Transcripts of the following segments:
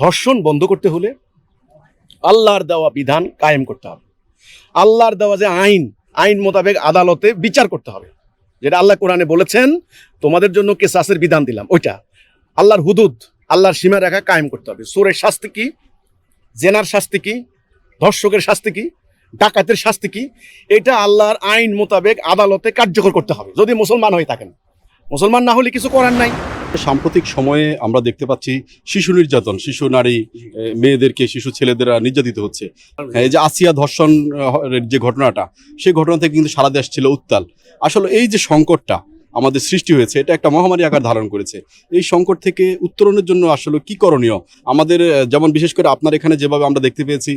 ধর্ষণ বন্ধ করতে হলে আল্লাহর দেওয়া বিধান কায়েম করতে হবে। আল্লাহর দেওয়া যে আইন আইন মোতাবেক আদালতে বিচার করতে হবে। যেটা আল্লাহ কোরআনে বলেছেন, তোমাদের জন্য কেসাসের বিধান দিলাম। ওইটা। আল্লাহর হুদুদ, আল্লাহর সীমা রেখা কায়েম করতে হবে। সুরের শাস্তি কি? জেনার শাস্তি কি? ধর্ষকের শাস্তি কি? ডাকাতের শাস্তি কি? এটা আল্লাহর আইন মোতাবেক আদালতে কার্যকর করতে হবে। যদি মুসলমান হয়ে থাকেন। মুসলমান না হলে কিছু করার নাই। সাম্প্রতিক সময়ে আমরা দেখতে পাচ্ছি শিশু নির্যাতন, শিশু, নারী মেয়েদেরকে, শিশু ছেলেদেরা নির্যাতিত হচ্ছে। এই যে আসিয়া ধর্ষণ যে ঘটনাটা সেই ঘটনা থেকে কিন্তু সারা দেশ ছিল উত্তাল। আসলে এই যে সংকটটা আমাদের সৃষ্টি হয়েছে, এটা একটা মহামারী আকার ধারণ করেছে। এই সংকট থেকে উত্তরণের জন্য আসলে কি করণীয়? আমাদের যেমন বিশেষ করে আপনার এখানে যেভাবে আমরা দেখতে পেয়েছি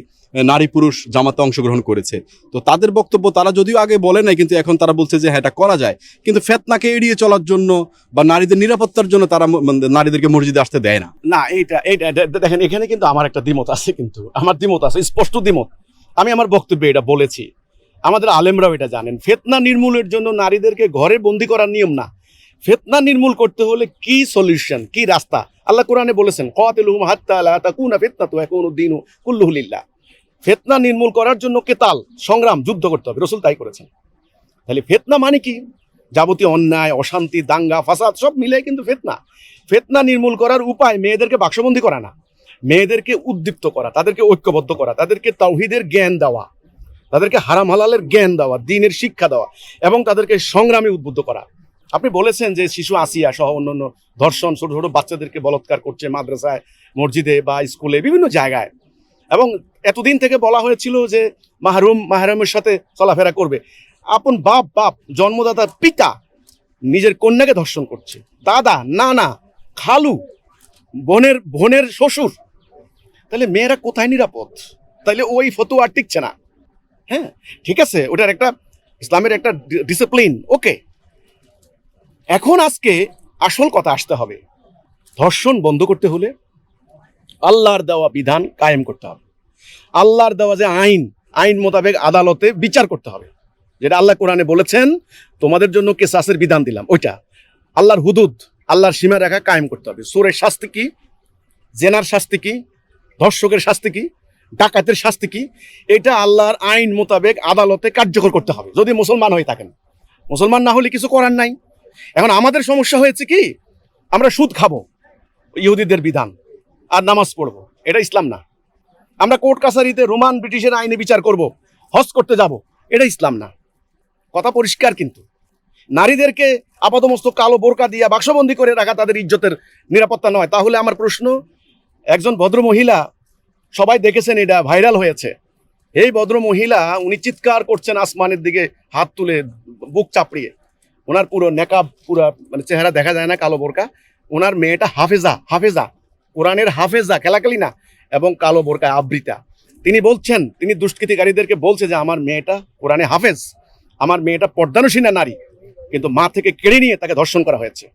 নারী পুরুষ জামাতে অংশগ্রহণ করেছে। তো তাদের বক্তব্য তারা যদিও আগে বলে নাই, কিন্তু এখন তারা বলছে যে হ্যাঁ এটা করা যায়। কিন্তু ফেতনাকে এড়িয়ে চলার জন্য বা নারীদের নিরাপত্তার জন্য তারা মানে নারীদেরকে মসজিদে আসতে দেয় না। না, এইটা এইটা দেখেন, এখানে কিন্তু আমার একটা দ্বিমত আছে কিন্তু। আমার দ্বিমত আছে, স্পষ্ট দ্বিমত। আমি আমার বক্তব্যে এটা বলেছি। আমাদের আলেমরাও এটা জানেন। ফেতনা নির্মূলের জন্য নারীদেরকে ঘরে বন্দি করার নিয়ম না। ফেতনা নির্মূল করতে হলে কি সলিউশন কি রাস্তা? আল্লাহ কোরআনে বলেছেন, কাতিলুহুম হাত্তা লা তাকুনা ফিতনাতু ইয়াকুনু দীনু কুল্লুহু লিল্লাহ। ফেতনা নির্মূল করার জন্য কেতাল, সংগ্রাম, যুদ্ধ করতে হবে। রসুল তাই করেছেন। তাহলে ফেতনা মানে কি? যাবতীয় অন্যায়, অশান্তি, দাঙ্গা, ফাসাদ, সব মিলে কিন্তু ফেতনা। ফেতনা নির্মূল করার উপায় মেয়েদেরকে বাক্সবন্দি করা না। মেয়েদেরকে উদ্দীপ্ত করা, তাদেরকে ঐক্যবদ্ধ করা, তাদেরকে তাওহিদের জ্ঞান দেওয়া। তাদেরকে হারাম হালালের জ্ঞান দেওয়া, দিনের শিক্ষা দেওয়া এবং তাদেরকে সংগ্রামে উদ্বুদ্ধ করা। আপনি বলেছেন যে শিশু আসিয়া সহ অন্যান্য ধর্ষণ, ছোটো ছোটো বাচ্চাদেরকে বলৎকার করছে মাদ্রাসায়, মসজিদে বা স্কুলে, বিভিন্ন জায়গায়। এবং এতদিন থেকে বলা হয়েছিল যে মাহরুম, মাহরুমের সাথে চলাফেরা করবে। আপন বাপ বাপ, জন্মদাতার পিতা নিজের কন্যাকে ধর্ষণ করছে। দাদা, নানা, খালু, বোনের বোনের শ্বশুর। তাহলে মেয়েরা কোথায় নিরাপদ? তাহলে ওই ফতোয়া টিকছে না। হ্যাঁ ঠিক আছে, ওটার একটা ইসলামের একটা ডিসিপ্লিন ওকে এখন আজকে আসল কথা আসতে হবে, ধর্ষণ বন্ধ করতে হলে আল্লাহর দেওয়া বিধান কায়েম করতে হবে। আল্লাহর দেওয়া যে আইন আইন মোতাবেক আদালতে বিচার করতে হবে। যেটা আল্লাহ কোরআনে বলেছেন, তোমাদের জন্য কে কেসাসের বিধান দিলাম, ওইটা। আল্লাহর হুদুদ, আল্লাহর সীমা রেখা কায়েম করতে হবে। সুরের শাস্তি কি? জেনার শাস্তি কি? ধর্ষকের শাস্তি কি? ডাকাতের শাস্তি কি? এটা আল্লাহর আইন মোতাবেক আদালতে কার্যকর করতে হবে, যদি মুসলমান হয়ে থাকেন। মুসলমান না হলে কিছু করার নাই। এখন আমাদের সমস্যা হয়েছে কি? আমরা সুদ খাব, ইহুদিদের বিধান, আর নামাজ পড়ব। এটা ইসলাম না। আমরা কোর্ট কাছারিতে রোমান ব্রিটিশের আইনে বিচার করব, হজ করতে যাব, এটা ইসলাম না। কথা পরিষ্কার কিন্তু। নারীদেরকে আপাতমস্ত কালো বোরকা দিয়ে বাক্সবন্দি করে রাখা তাদের ইজ্জতের নিরাপত্তা নয়। তাহলে আমার প্রশ্ন, একজন ভদ্র মহিলা সবাই দেখেছেন এটা ভাইরাল হয়েছে। এই ভদ্র মহিলা, উনি চিৎকার করছেন আসমানের দিকে হাত তুলে, বুক চাপড়িয়ে। ওনার পুরো নেকাব, পুরো মানে চেহারা দেখা যায় না কালো বোরকা। ওনার মেয়েটা হাফেজা হাফেজা। কোরআনের হাফেজা, খেলাকালি না, এবং কালো বোরকা আবৃতা। তিনি বলছেন, তিনি দুষ্কৃতিকারীদেরকে বলছে যে, আমার মেয়েটা কোরআনে হাফেজ। আমার মেয়েটা পর্দানুসীনা নারী। কিন্তু মা থেকে কেড়ে নিয়ে তাকে ধর্ষণ করা হয়েছে।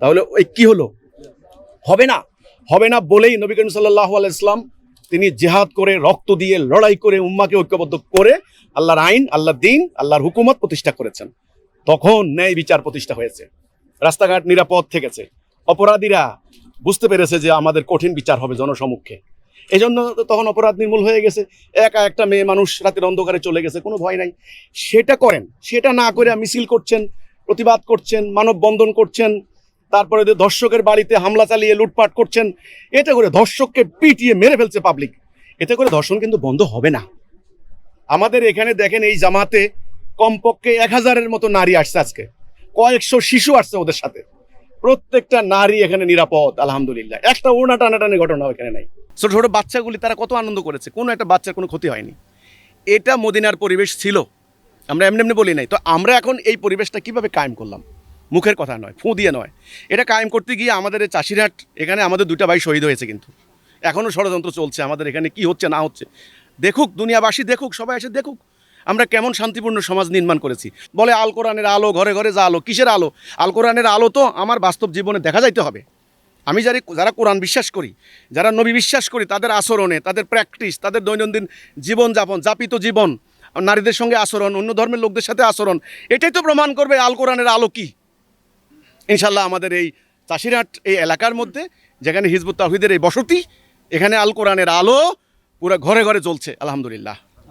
তাহলে ওই কি হলো? হবে না? হবে না বলেই নবী করিম সাল্লাহ ইসলাম তিনি জেহাদ করে, রক্ত দিয়ে লড়াই করে, উম্মাকে ঐক্যবদ্ধ করে আল্লাহর আইন, আল্লাহর দিন, আল্লাহর হুকুমত প্রতিষ্ঠা করেছেন। তখন ন্যায় বিচার প্রতিষ্ঠা হয়েছে। রাস্তাঘাট নিরাপদ থেকেছে। অপরাধীরা বুঝতে পেরেছে যে আমাদের কঠিন বিচার হবে জনসমক্ষে। এই জন্য তখন অপরাধ নির্মূল হয়ে গেছে। একা একটা মেয়ে মানুষ রাতের অন্ধকারে চলে গেছে, কোনো ভয় নাই। সেটা করেন। সেটা না করে মিছিল করছেন, প্রতিবাদ করছেন, মানববন্ধন করছেন। তারপরে যে ধর্ষকের বাড়িতে হামলা চালিয়ে লুটপাট করছেন এটা করে ধর্ষককে পিটিয়ে মেরে ফেলছে পাবলিক এতে করে ধর্ষণ কিন্তু বন্ধ হবে না। আমাদের এখানে দেখেন এই জামাতে কমপক্ষে এক হাজারের মতো নারী আসছে আজকে। কয়েকশো শিশু আসছে ওদের সাথে। প্রত্যেকটা নারী এখানে নিরাপদ, আলহামদুলিল্লাহ। একটা ওনা টানাটানি ঘটনা এখানে নাই। ছোট ছোট বাচ্চাগুলি, তারা কত আনন্দ করেছে। কোনো একটা বাচ্চার কোনো ক্ষতি হয়নি। এটা মদিনার পরিবেশ ছিল। আমরা এমনি এমনি বলি নাই। তো আমরা এখন এই পরিবেশটা কীভাবে কায়েম করলাম? মুখের কথা নয়, ফুঁ দিয়ে নয়। এটা কায়েম করতে গিয়ে আমাদের চাষিরহাট, এখানে আমাদের দুটা ভাই শহীদ হয়েছে কিন্তু। এখনও ষড়যন্ত্র চলছে, আমাদের এখানে কি হচ্ছে না হচ্ছে। দেখুক, দুনিয়াবাসী দেখুক, সবাই এসে দেখুক, আমরা কেমন শান্তিপূর্ণ সমাজ নির্মাণ করেছি। বলে আল কোরআনের আলো, ঘরে ঘরে যা আলো, কিসের আলো? আল কোরআনের আলো তো আমার বাস্তব জীবনে দেখা যাইতে হবে। আমি যারা যারা কোরআন বিশ্বাস করি, যারা নবী বিশ্বাস করি, তাদের আচরণে, তাদের প্র্যাকটিস, তাদের দৈনন্দিন জীবনযাপন, যাপিত জীবন, নারীদের সঙ্গে আচরণ, অন্য ধর্মের লোকদের সাথে আচরণ, এটাই তো প্রমাণ করবে আল কোরআনের আলো কি। ইনশাল্লাহ আমাদের এই চাষিরহাট এই এলাকার মধ্যে, যেখানে হিজবুত তাহিদের এই বসতি, এখানে আল কোরআনের আলো পুরো ঘরে ঘরে চলছে আলহামদুলিল্লাহ।